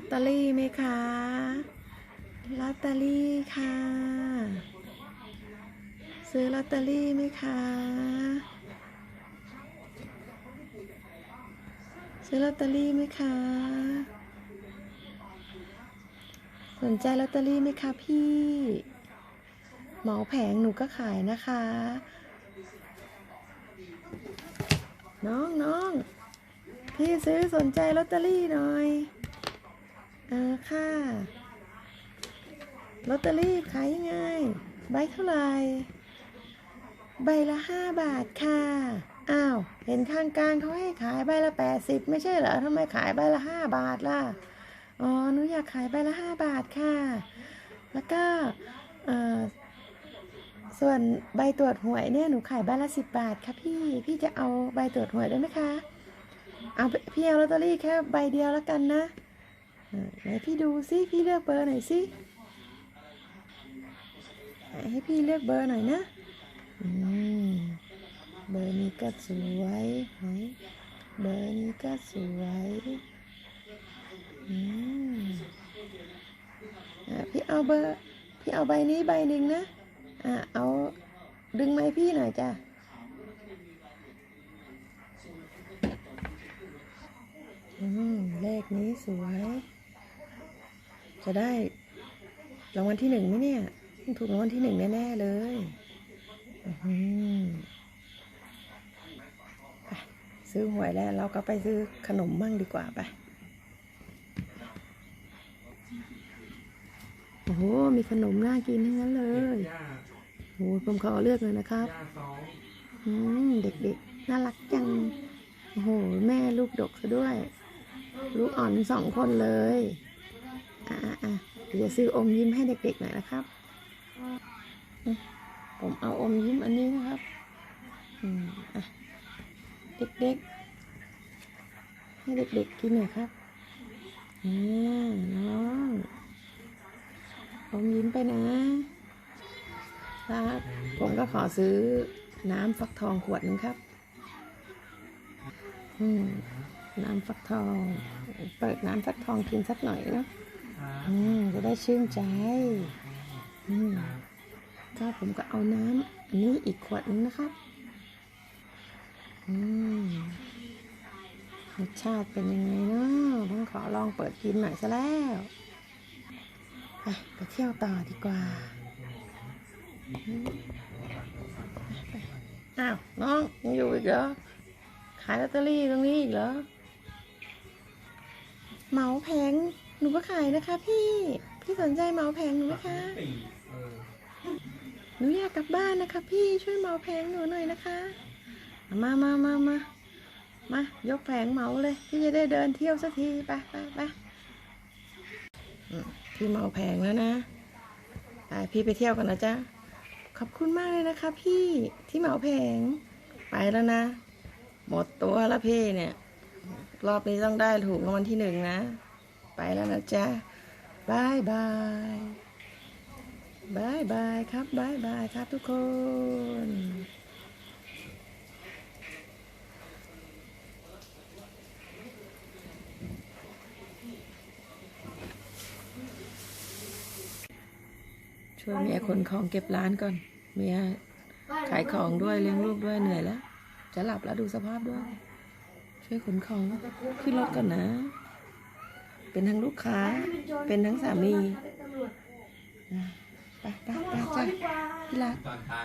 ลอตเตอรี่ไหมคะลอตเตอรี่ค่ะ ซื้อลอตเตอรี่ไหมคะ ซื้อลอตเตอรี่ไหมคะ สนใจลอตเตอรี่ไหมคะพี่เหมาแผงหนูก็ขายนะคะ น้องน้องพี่ซื้อสนใจลอตเตอรี่หน่อย ออค่ะลอตเตอรี่ขายยังไง ใบเท่าไหร่ ใบละห้าบาทค่ะ อ้าว เห็นข้างกลางเขาให้ขายใบละแปดสิบไม่ใช่เหรอทำไมขายใบละห้าบาทล่ะ อ๋อ หนูอยากขายใบละห้าบาทค่ะ แล้วก็อ่อส่วนใบตรวจหวยเนี่ยหนูขายใบละสิบบาทค่ะพี่ พี่จะเอาใบตรวจหวยได้ไหมคะ เอาพี่เอาลอตเตอรี่แค่ใบเดียวแล้วกันนะ ไหนพี่ดูซิพี่เลือกเบอร์หน่อยสิให้พี่เลือกเบอร์หน่อยนะเบอร์นี้ก็สวยไหนเบอร์นี้ก็สวยพี่เอาเบอร์ พี่เอาใบนี้ใบหนึ่งนะอะเอาดึงไม้พี่หน่อยจ้ะอืมเลขนี้สวย จะได้รางวัลที่หนึ่งไหมเนี่ยถูกรางวัลที่หนึ่งแน่ๆเลยซื้อหวยแล้วเราก็ไปซื้อขนมมั่งดีกว่าไปโอ้โห มีขนมน่ากินทั้งนั้นเลยโอ้โหผมขอเลือกเลยนะครับองอืมเด็กๆ น่ารักจัง โอ้โห แม่ลูกดกซะด้วย ลูกอ่อนสองคนเลย อะอะอะเดี๋ยวซื้ออมยิ้มให้เด็กๆหน่อยนะครับ ผมเอาอมยิ้มอันนี้นะครับอืมอะเด็กๆ ให้เด็กๆกินหน่อยครับอ่าน้องอมยิ้มไปนะครับ ผมก็ขอซื้อน้ำฟักทองขวดหนึงครับ อืมน้ำฟักทอง เปิดน้ำฟักทองกินสักหน่อยนะ จะได้ชื่นใจอืมก็ผมก็เอาน้ำอันนี้อีกขวดนึงนะครับอืมรสชาติเป็นยังไงเนาะต้องขอลองเปิดกินหน่อยซะแล้วไปไปเที่ยวต่อดีกว่าอ้าวน้องยังอยู่อีกเหรอขายลอตเตอรี่ตรงนี้อีกเหรอ เหมาแผง หนูก็ขายนะคะพี่ พี่สนใจเมาแผงหนูไหมคะ หนูอยากกลับบ้านนะคะ พี่ช่วยเมาแผงหนูหน่อยนะคะ มามามามา มายกแผงเมาเลย พี่จะได้เดินเที่ยวสักทีไปไปไปพี่เมาแผงแล้วนะไปพี่ไปเที่ยวกันนะจ๊ะ ขอบคุณมากเลยนะคะ พี่ที่เหมาแผงไปแล้วนะ หมดตัวแล้วพี่เนี่ย รอบนี้ต้องได้ถูกรางวัลที่หนึ่งนะ ไปแล้วนะจ๊ะบายบายบายบายครับบายบายครับทุกคนช่วยเมียขนของเก็บร้านก่อน เมียขายของด้วยเลี้ยงลูกด้วยเหนื่อยแล้ว จะหลับแล้วดูสภาพด้วย ช่วยขนของขึ้นรถก่อนนะ เป็นทั้งลูกค้า เป็นทั้งสามีอะไปไปไปจ้ะที่รัก ตอนทาง